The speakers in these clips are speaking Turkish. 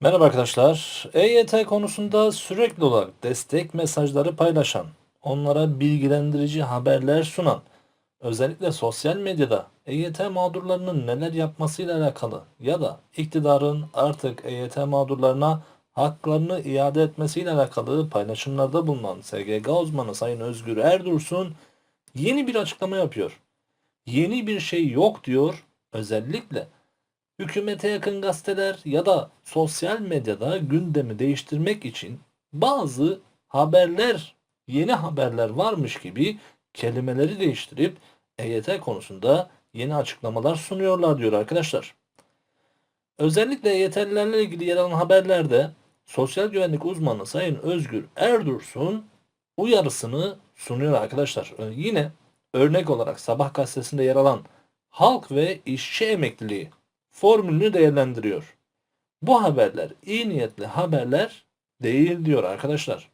Merhaba arkadaşlar. EYT konusunda sürekli olarak destek mesajları paylaşan, onlara bilgilendirici haberler sunan, özellikle sosyal medyada EYT mağdurlarının neler yapmasıyla alakalı ya da iktidarın artık EYT mağdurlarına haklarını iade etmesiyle alakalı paylaşımlarda bulunan SGK uzmanı Sayın Özgür Erdursun yeni bir açıklama yapıyor. Yeni bir şey yok diyor. Özellikle hükümete yakın gazeteler ya da sosyal medyada gündemi değiştirmek için bazı haberler, yeni haberler varmış gibi kelimeleri değiştirip EYT konusunda yeni açıklamalar sunuyorlar diyor arkadaşlar. Özellikle EYT'lilerle ilgili yer alan haberlerde sosyal güvenlik uzmanı Sayın Özgür Erdursun uyarısını sunuyor arkadaşlar. Ee, Yine örnek olarak Sabah gazetesinde yer alan halk ve işçi emekliliği formülünü değerlendiriyor. Bu haberler iyi niyetli haberler değil diyor arkadaşlar.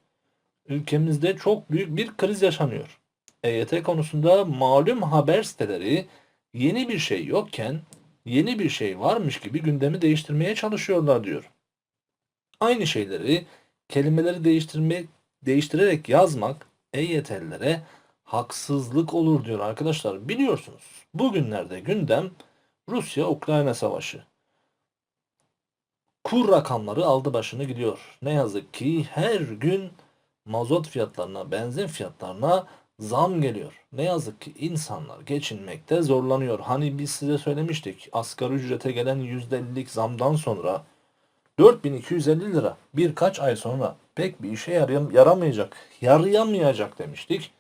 Ülkemizde çok büyük bir kriz yaşanıyor. EYT konusunda malum haber siteleri yeni bir şey yokken yeni bir şey varmış gibi gündemi değiştirmeye çalışıyorlar diyor. Aynı şeyleri kelimeleri değiştirmek değiştirerek yazmak EYT'lilere haksızlık olur diyor arkadaşlar. Biliyorsunuz bugünlerde gündem Rusya-Ukrayna savaşı. Kur rakamları aldı başını gidiyor. Ne yazık ki her gün mazot fiyatlarına, benzin fiyatlarına zam geliyor. Ne yazık ki insanlar geçinmekte zorlanıyor. Hani biz size söylemiştik asgari ücrete gelen %50'lik zamdan sonra 4250 lira birkaç ay sonra pek bir işe yarayam- yaramayacak, yarayamayacak demiştik.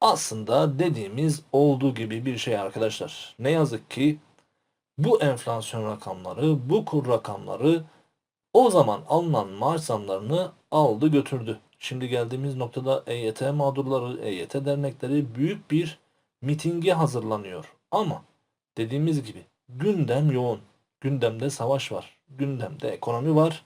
Aslında dediğimiz olduğu gibi bir şey arkadaşlar. Ne yazık ki bu enflasyon rakamları, bu kur rakamları o zaman alınan maaş zamlarını aldı götürdü. Şimdi geldiğimiz noktada EYT mağdurları, EYT dernekleri büyük bir mitinge hazırlanıyor. Ama dediğimiz gibi gündem yoğun. Gündemde savaş var. Gündemde ekonomi var.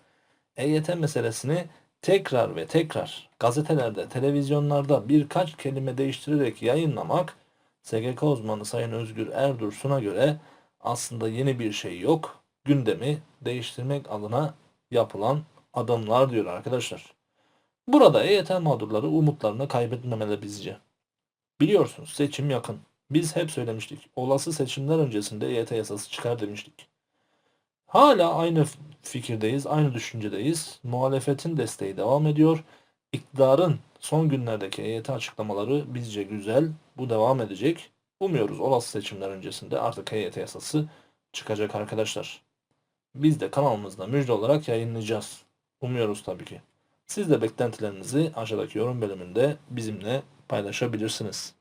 EYT meselesini tekrar ve tekrar gazetelerde, televizyonlarda birkaç kelime değiştirerek yayınlamak SGK uzmanı Sayın Özgür Erdursun'a göre aslında yeni bir şey yok. Gündemi değiştirmek adına yapılan adımlar diyor arkadaşlar. Burada EYT mağdurları umutlarını kaybetmemeleri bizce. Biliyorsunuz seçim yakın. Biz hep söylemiştik. Olası seçimler öncesinde EYT yasası çıkar demiştik. Hala aynı fikirdeyiz, aynı düşüncedeyiz. Muhalefetin desteği devam ediyor. İktidarın son günlerdeki EYT açıklamaları bizce güzel. Bu devam edecek. Umuyoruz olası seçimler öncesinde artık EYT yasası çıkacak arkadaşlar. Biz de kanalımızda müjde olarak yayınlayacağız. Umuyoruz tabii ki. Siz de beklentilerinizi aşağıdaki yorum bölümünde bizimle paylaşabilirsiniz.